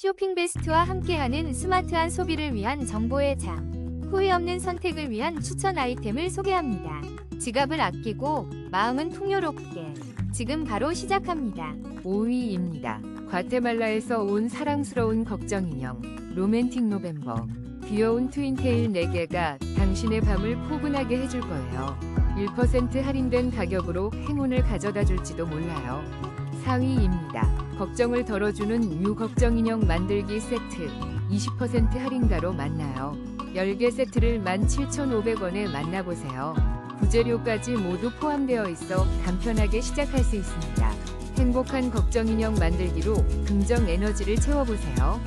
쇼핑 베스트와 함께하는 스마트한 소비를 위한 정보의 장. 후회 없는 선택을 위한 추천 아이템을 소개합니다. 지갑을 아끼고 마음은 풍요롭게. 지금 바로 시작합니다. 5위입니다. 과테말라에서 온 사랑스러운 걱정 인형 로맨틱 노벤버 귀여운 트윈테일 4개가 당신의 밤을 포근하게 해줄 거예요. 1% 할인된 가격으로 행운을 가져다 줄지도 몰라요. 4위입니다. 걱정을 덜어주는 유 걱정 인형 만들기 세트 20% 할인가로 만나요. 10개 세트를 17,500원에 만나보세요. 부재료까지 모두 포함되어 있어 간편하게 시작할 수 있습니다. 행복한 걱정 인형 만들기로 긍정 에너지를 채워보세요.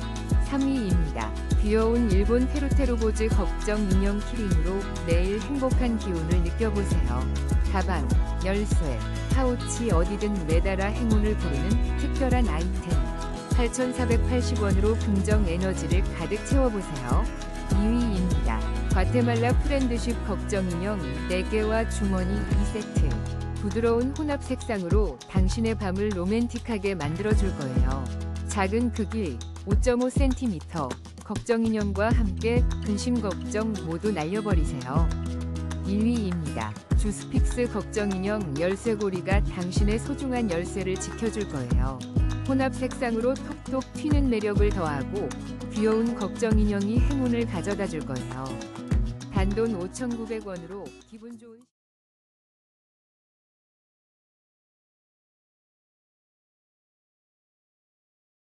3위입니다. 귀여운 일본 테루테루보즈 걱정 인형 키링으로 매일 행복한 기운을 느껴보세요. 가방, 열쇠, 파우치 어디든 매달아 행운을 부르는 특별한 아이템. 8,480원으로 긍정 에너지를 가득 채워보세요. 2위입니다. 과테말라 프렌드십 걱정 인형 4개와 주머니 2세트. 부드러운 혼합 색상으로 당신의 밤을 로맨틱하게 만들어줄 거예요. 작은 크기 5.5cm 걱정 인형과 함께 근심 걱정 모두 날려버리세요. 1위입니다. 주스픽스 걱정 인형 열쇠고리가 당신의 소중한 열쇠를 지켜줄 거예요. 혼합 색상으로 톡톡 튀는 매력을 더하고 귀여운 걱정 인형이 행운을 가져다 줄 거예요. 단돈 5,900원으로 기분 좋은